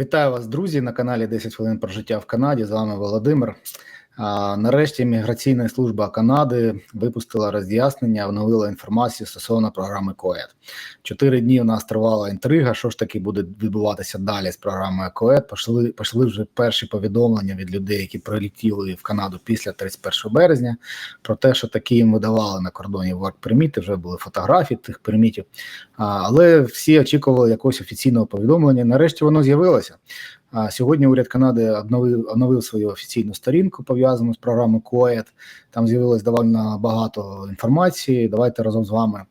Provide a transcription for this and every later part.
Вітаю вас, друзі, на каналі 10 хвилин про життя в Канаді. З вами Володимир. Нарешті Міграційна служба Канади випустила роз'яснення, оновила інформацію стосовно програми КОЕД. Чотири дні у нас тривала інтрига. Що ж таки буде відбуватися далі з програмою КОЕД? Пошли, пошли вже перші повідомлення від людей, які прилетіли в Канаду після 31 березня, про те, що такі їм видавали на кордоні перміти, вже були фотографії тих пермітів. А, Але всі очікували якогось офіційного повідомлення. Нарешті воно з'явилося. Сьогодні уряд Канади обновив, обновив свою офіційну сторінку, пов'язану з програмою КОЕД. Там з'явилось довольно багато інформації. Давайте разом з вами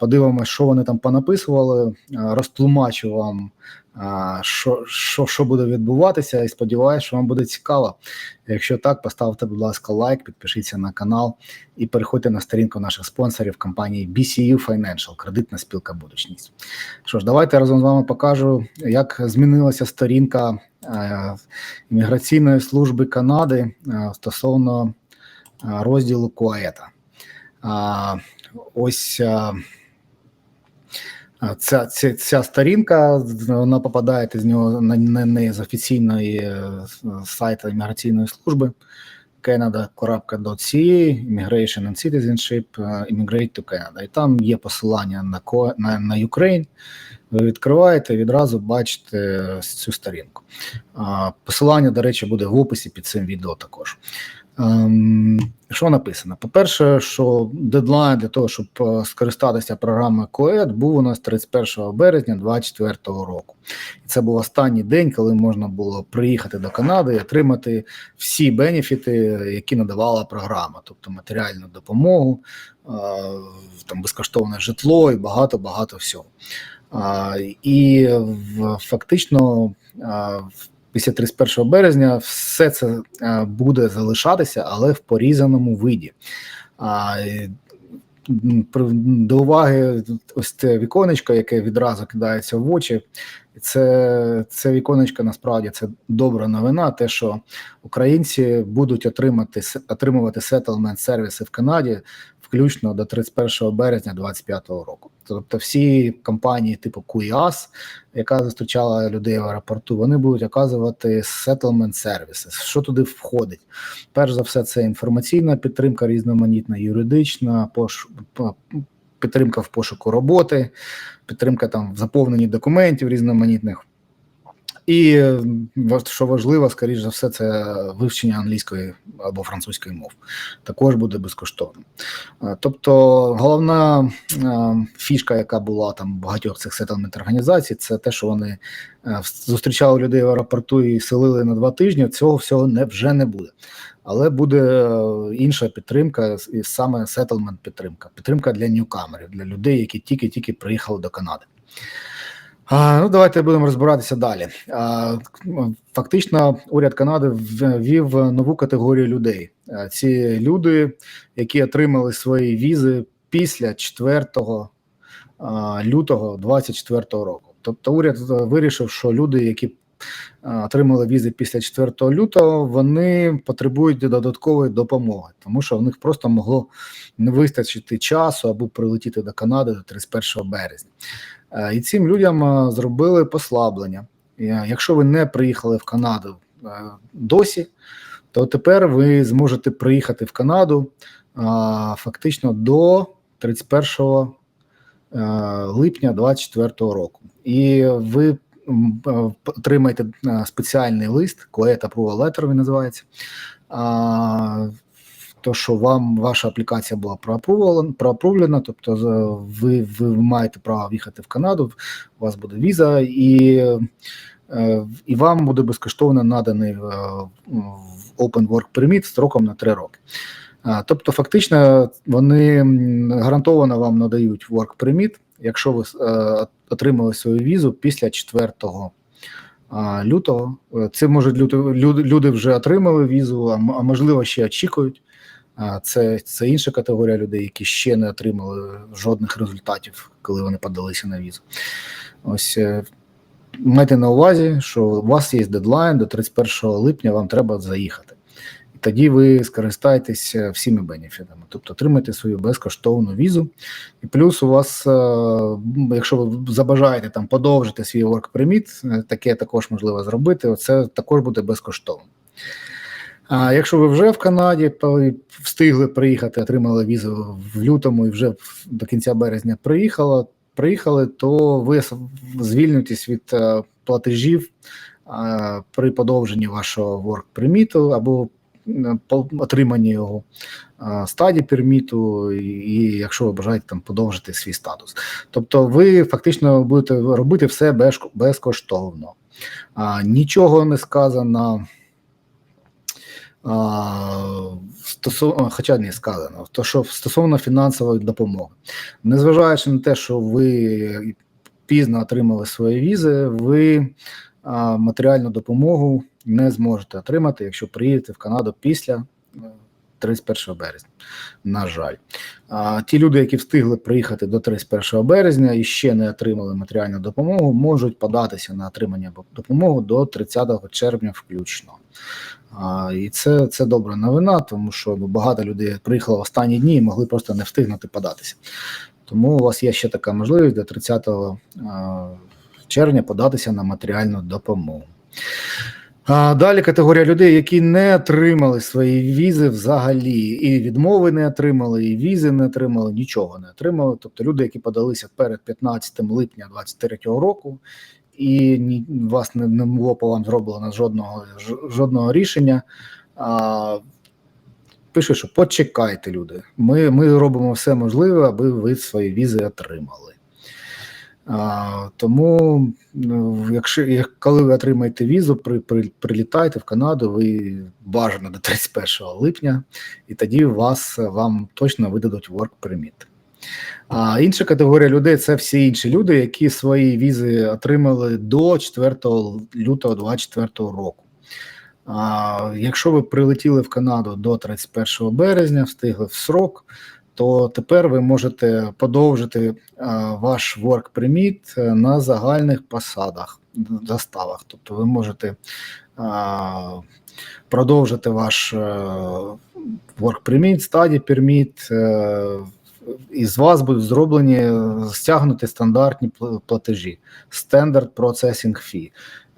подивимося, що вони там понаписували. Розтлумачу вам, що, що, що буде відбуватися, і сподіваюся, що вам буде цікаво. Якщо так, поставте, будь ласка, лайк, підпишіться на канал і переходьте на сторінку наших спонсорів компанії BCU Financial, кредитна спілка будучність. Що ж, давайте разом з вами покажу, як змінилася сторінка е, імміграційної служби Канади е, стосовно е, розділу КОЕТа. А, Ось ця, ця, ця сторінка, вона попадаєте з нього на, на неї з офіційної е, сайту імміграційної служби canada.ca, Immigration and Citizenship, е, Immigrate to Canada. І там є посилання на на, на Ukraine. Ви відкриваєте відразу бачите цю сторінку. Посилання, до речі, буде в описі під цим відео також. Ем, Що написано? По-перше, що дедлайн для того, щоб е, скористатися програмою КОЕД, був у нас 31 березня 2024 року. І це був останній день, коли можна було приїхати до Канади і отримати всі бенефіти, які надавала програма, тобто матеріальну допомогу, е, там безкоштовне житло і багато багато всього. І фактично в- після 31 березня все це буде залишатися, але в порізаному виді. До уваги ось це віконечко, яке відразу кидається в очі. Це, це віконечко насправді це добра новина. Те, що українці будуть отримати отримувати сеттлмент сервіси в Канаді, включно до 31 березня 2025 року. Тобто всі компанії типу QIAS, яка зустрічала людей в аеропорту, вони будуть оказувати settlement сервіси. Що туди входить? Перш за все, це інформаційна підтримка, різноманітна, юридична, пош... підтримка в пошуку роботи, підтримка там в заповненні документів різноманітних. І що важливо, скоріш за все, це вивчення англійської або французької мов. Також буде безкоштовним. Тобто, головна фішка, яка була там багатьох цих сеттлмент організацій, це те, що вони зустрічали людей в аеропорту і селили на два тижні. Цього всього не вже не буде. Але буде е, інша підтримка, і саме сеттлмент підтримка. Підтримка для ньюкамерів, для людей, які тільки-тільки приїхали до Канади. Ну, давайте будемо розбиратися далі. А, фактично, уряд Канади ввів нову категорію людей. А, Ці люди, які отримали свої візи після 4 а, лютого 2024 року. Тобто, уряд е, вирішив, що люди, які отримали візи після 4 лютого, вони потребують додаткової допомоги, тому що в них просто могло не вистачити часу або прилетіти до Канади до 31 березня. Е, І цим людям е, зробили послаблення. Е, Якщо ви не приїхали в Канаду досі, то тепер ви зможете приїхати в Канаду фактично до 31 е, липня 2024 року. І ви отримаєте спеціальний лист, Coet Approval Letter він називається. То, що вам ваша аплікація була проапрувлена, тобто ви, ви маєте право в'їхати в Канаду, у вас буде віза, і, е, і вам буде безкоштовно наданий е, Open Work Permit строком на 3 роки. Тобто, фактично, вони гарантовано вам надають Work Permit, якщо ви е, отримали свою візу після 4 а, лютого. Е, Це може люди, люди, вже отримали візу, а, можливо ще очікують. Це, це інша категорія людей, які ще не отримали жодних результатів, коли вони подалися на візу. Ось е, майте на увазі, що у вас є дедлайн до 31 липня, вам треба заїхати. Тоді ви скористаєтесь е, всіми бенефітами, тобто отримаєте свою безкоштовну візу. І плюс у вас, е, якщо ви забажаєте там подовжити свій work permit, е, таке також можливо зробити. Це також буде безкоштовно. А якщо ви вже в Канаді встигли приїхати, отримали візу в лютому і вже до кінця березня приїхала, приїхали, то ви звільнитесь від платежів при подовженні вашого work перміту або е, по отриманні його е, стадії перміту, і, якщо ви бажаєте там подовжити свій статус. Тобто ви фактично будете робити все безкоштовно. Нічого не сказано. Стосовно, хоча не сказано, то що стосовно фінансової допомоги, незважаючи на те, що ви пізно отримали свої візи, ви матеріальну допомогу не зможете отримати, якщо приїдете в Канаду після е, 31 березня. На жаль, а, ті люди, які встигли приїхати до 31 березня і ще не отримали матеріальну допомогу, можуть податися на отримання допомоги до 30 червня включно. А, і це, це добра новина, тому що багато людей приїхало в останні дні і могли просто не встигнути податися. Тому у вас є ще така можливість до 30 червня податися на матеріальну допомогу. А, далі категорія людей, які не отримали свої візи взагалі, і відмови не отримали, і візи не отримали, нічого не отримали. Тобто люди, які подалися перед 15 липня 2023 року, і ні, вас не, не було по вам зроблено жодного жодного рішення. А, пише, що почекайте, люди. Ми, ми робимо все можливе, аби ви свої візи отримали. А, тому, ну, якщо як, коли ви отримаєте візу, при, при, прилітайте в Канаду, ви бажано до 31 липня, і тоді вас вам точно видадуть work permit. А інша категорія людей це всі інші люди, які свої візи отримали до 4 лютого 2024 року. А, якщо ви прилетіли в Канаду до 31 березня, встигли в срок, то тепер ви можете подовжити ваш work permit е, на загальних посадах, заставах. Тобто ви можете продовжити ваш е, work permit, study permit, е, і з вас будуть зроблені е, стягнуті стандартні платежі, Standard Processing Fee.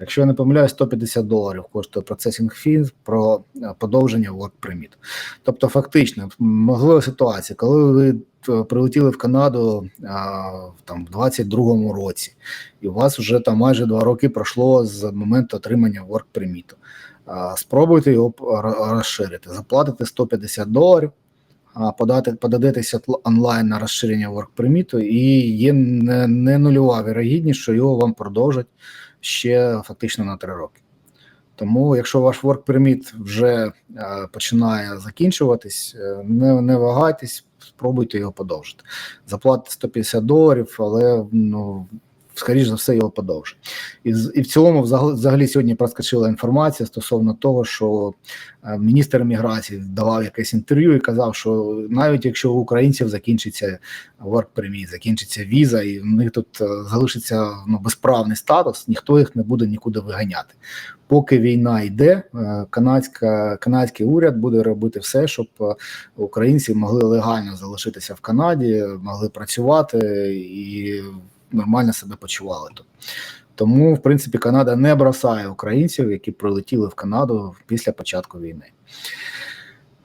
Якщо я не помиляюсь, 150 доларів коштує процесінг фі про е, подовження work permit. Тобто, фактично, можлива ситуація, коли ви е, прилетіли в Канаду а, там в 22-му році, і у вас вже там майже два роки пройшло з моменту отримання. А, Спробуйте його розширити, заплатите 150 доларів, подати, подадитися онлайн на розширення work permit, і є не, не нульова вірогідність, що його вам продовжать ще фактично на три роки. Тому, якщо ваш work permit вже е, починає закінчуватись, е, не, не вагайтесь, спробуйте його подовжити. Заплатите 150 доларів, але ну, скоріш за все його подовжить. І, і в цілому, взагалі, сьогодні проскочила інформація стосовно того, що е, міністр міграції давав якесь інтерв'ю і казав, що навіть якщо у українців закінчиться work permit, закінчиться віза, і в них тут е, залишиться ну, безправний статус, ніхто їх не буде нікуди виганяти. Поки війна йде, е, канадська, канадський уряд буде робити все, щоб українці могли легально залишитися в Канаді, могли працювати і нормально себе почували тут. Тому, в принципі, Канада не бросає українців, які прилетіли в Канаду після початку війни.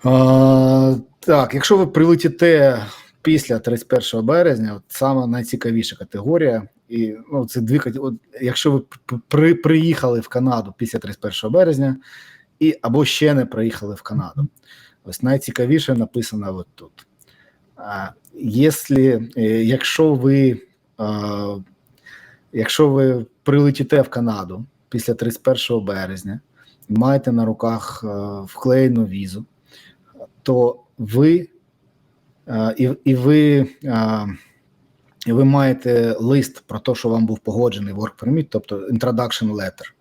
А, так, якщо ви прилетіте після 31 березня, от саме найцікавіша категорія, і ну, це дві от, Якщо ви при, приїхали в Канаду після 31 березня, і або ще не приїхали в Канаду, ось найцікавіше написано от тут. А, якщо, е, ви якщо ви прилетіте в Канаду після 31 березня і маєте на руках е, вклеєну візу, то ви е, і, і ви. е, і ви маєте лист про те, що вам був погоджений work permit, тобто introduction letter.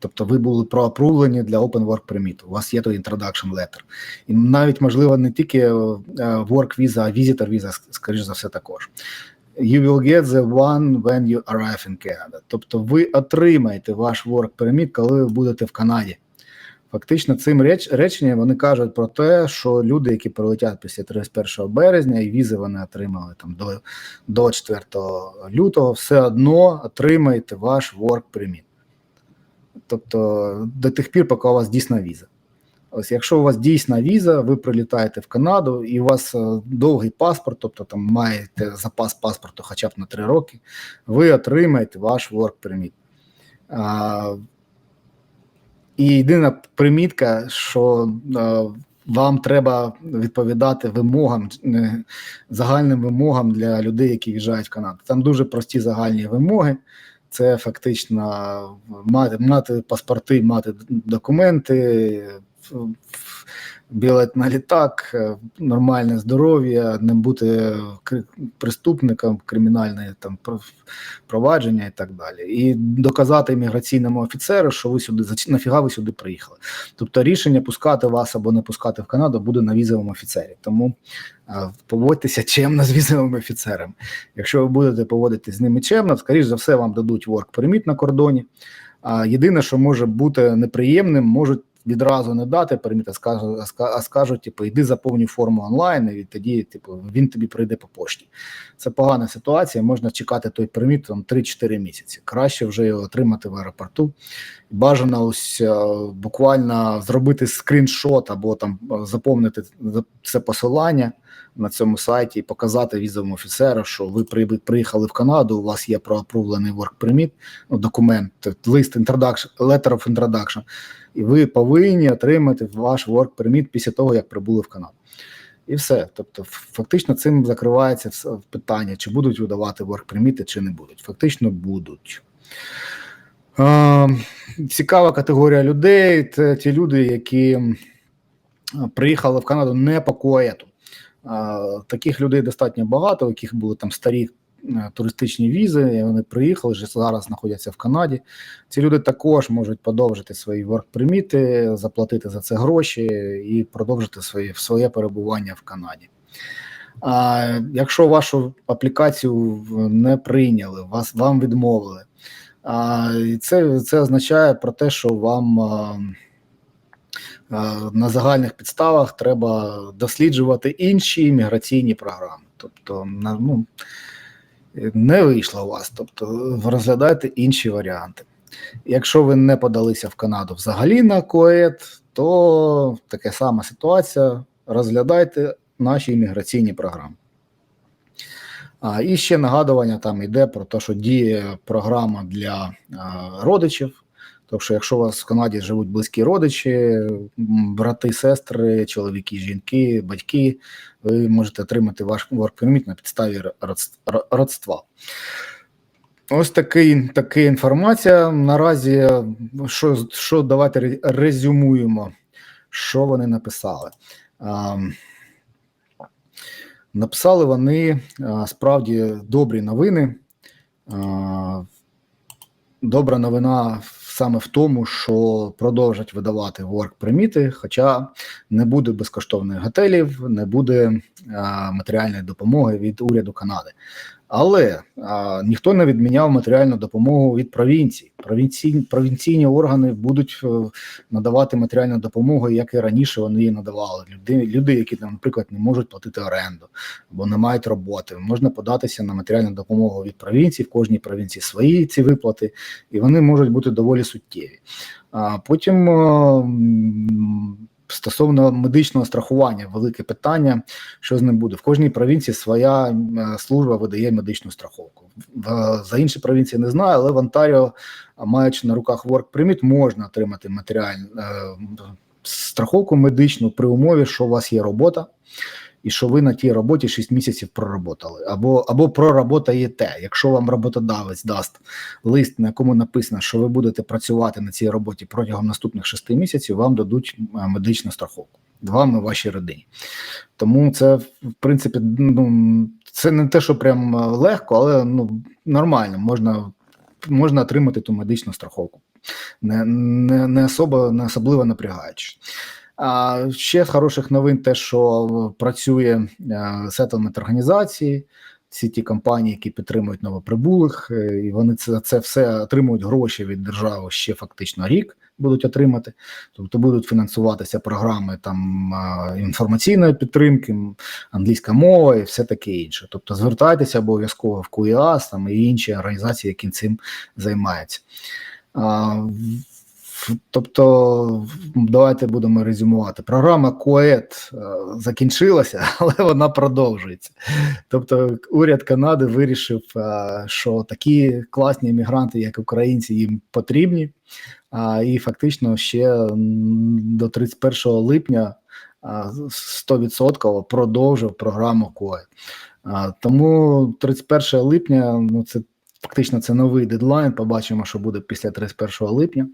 Тобто ви були проапрувлені для open work permit. У вас є той introduction letter. І навіть, можливо, не тільки е, work visa, а visitor visa, скоріш за все, також. You will get the one when you arrive in Canada. Тобто ви отримаєте ваш work permit, коли ви будете в Канаді. Фактично, цим реч, реченням вони кажуть про те, що люди, які прилетять після 31 березня, і візи вони отримали там до, до 4 лютого, все одно отримаєте ваш work permit. Тобто до тих пір, поки у вас дійсна віза. Ось, якщо у вас дійсна віза, ви прилітаєте в Канаду, і у вас е, довгий паспорт, тобто там маєте запас паспорту хоча б на 3 роки, ви отримаєте ваш work permit. А, і єдина примітка, що е, вам треба відповідати вимогам, е, загальним вимогам для людей, які в'їжджають в Канаду. Там дуже прості загальні вимоги. Це фактично мати, мати паспорти, мати документи, білет на літак, нормальне здоров'я, не бути преступником, кримінальне там пров- провадження і так далі. І доказати імміграційному офіцеру, що ви сюди нафіга ви сюди приїхали. Тобто рішення пускати вас або не пускати в Канаду буде на візовому офіцері. Тому поводьтеся чемно з візовими офіцерами. Якщо ви будете поводитись з ними чемно, скоріш за все, вам дадуть work permit на кордоні. А єдине, що може бути неприємним, можуть відразу не дати переміт, а скажуть, типу, йди заповні форму онлайн, і тоді, типу, він тобі прийде по пошті. Це погана ситуація. Можна чекати той переміт там 3-4 місяці. Краще вже його отримати в аеропорту. Бажано ось е, буквально зробити скріншот або там е, заповнити за- це посилання на цьому сайті і показати візовому офіцеру, що ви при- приїхали в Канаду, у вас є проапрувлений work permit, ну, документ, лист introduction, letter of introduction, і ви повинні отримати ваш work permit після того, як прибули в Канаду. І все. Тобто, фактично, цим закривається питання, чи будуть видавати work permit, чи не будуть. Фактично будуть. Цікава категорія людей. Це ті люди, які приїхали в Канаду не по коету. Таких людей достатньо багато, у яких були там старі е, туристичні візи, і вони приїхали, вже зараз знаходяться в Канаді. Ці люди також можуть подовжити свої ворк-приміти, заплатити за це гроші і продовжити своє, своє перебування в Канаді. А якщо вашу аплікацію не прийняли, вас вам відмовили, а, і це, це означає про те, що вам на загальних підставах треба досліджувати інші міграційні програми. Тобто, ну, не вийшло у вас, тобто розглядайте інші варіанти. Якщо ви не подалися в Канаду взагалі на КОЕД, то така сама ситуація. Розглядайте наші імміграційні програми. А, і ще нагадування там йде про те, що діє програма для а, родичів. Тобто, якщо у вас в Канаді живуть близькі родичі, брати, сестри, чоловіки, жінки, батьки, ви можете отримати ваш work permit на підставі родс- родства. Ось такий, така інформація. Наразі що, що давайте резюмуємо, що вони написали. Написали вони справді добрі новини. Добра новина саме в тому, що продовжать видавати work приміти, хоча не буде безкоштовних готелів, не буде а, матеріальної допомоги від уряду Канади. Але а, ніхто не відміняв матеріальну допомогу від провінцій. Провінційні, провінційні органи будуть е, надавати матеріальну допомогу, як і раніше вони її надавали. Люди, люди, які там, наприклад, не можуть платити оренду або не мають роботи. Можна податися на матеріальну допомогу від провінцій, в кожній провінції свої ці виплати, і вони можуть бути доволі суттєві. А потім е, стосовно медичного страхування, велике питання, що з ним буде. В кожній провінції своя е, служба видає медичну страховку. За інші провінції не знаю, але в Онтаріо, маючи на руках work permit, можна отримати матеріальну е, страховку медичну при умові, що у вас є робота. І що ви на тій роботі 6 місяців проработали, або або проработаєте. Якщо вам роботодавець дасть лист, на якому написано, що ви будете працювати на цій роботі протягом наступних 6 місяців, вам дадуть е, медичну страховку вам і вашій родині. Тому це, в принципі, ну це не те, що прям е, легко, але ну нормально можна можна отримати ту медичну страховку, не не, не особо не особливо напрягаючись. А ще з хороших новин, те, що працює сеттlemент організації, всі ті компанії, які підтримують новоприбулих, е, і вони це, це все отримують гроші від держави ще фактично рік, будуть отримати, тобто будуть фінансуватися програми там інформаційної підтримки, англійська мова і все таке інше. Тобто звертайтеся обов'язково в КУІАС там і інші організації, які цим займаються. Тобто, давайте будемо резюмувати. Програма КОЕТ е, закінчилася, але вона продовжується. Тобто, уряд Канади вирішив, е, що такі класні іммігранти, як українці, їм потрібні. І фактично ще до 31 липня а, 100% продовжив програму КОЕТ. Тому 31 липня, ну це фактично це новий дедлайн. Побачимо, що буде після 31 липня.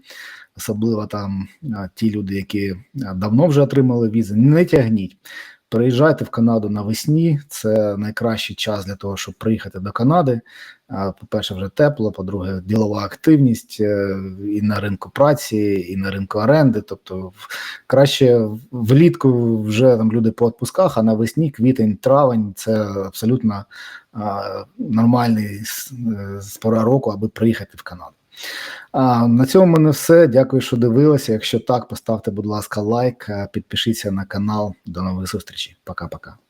Особливо там ті люди, які давно вже отримали візи. Не тягніть. Приїжджайте в Канаду навесні. Це найкращий час для того, щоб приїхати до Канади. По-перше, вже тепло. По-друге, ділова активність е, і на ринку праці, і на ринку оренди. Тобто, краще влітку вже там люди по відпусках, а навесні, квітень, травень це абсолютно нормальний е, з пора року, аби приїхати в Канаду. А, на цьому мене все. Дякую, що дивилися. Якщо так, поставте, будь ласка, лайк, підпишіться на канал. До нових зустрічей. Пока-пока.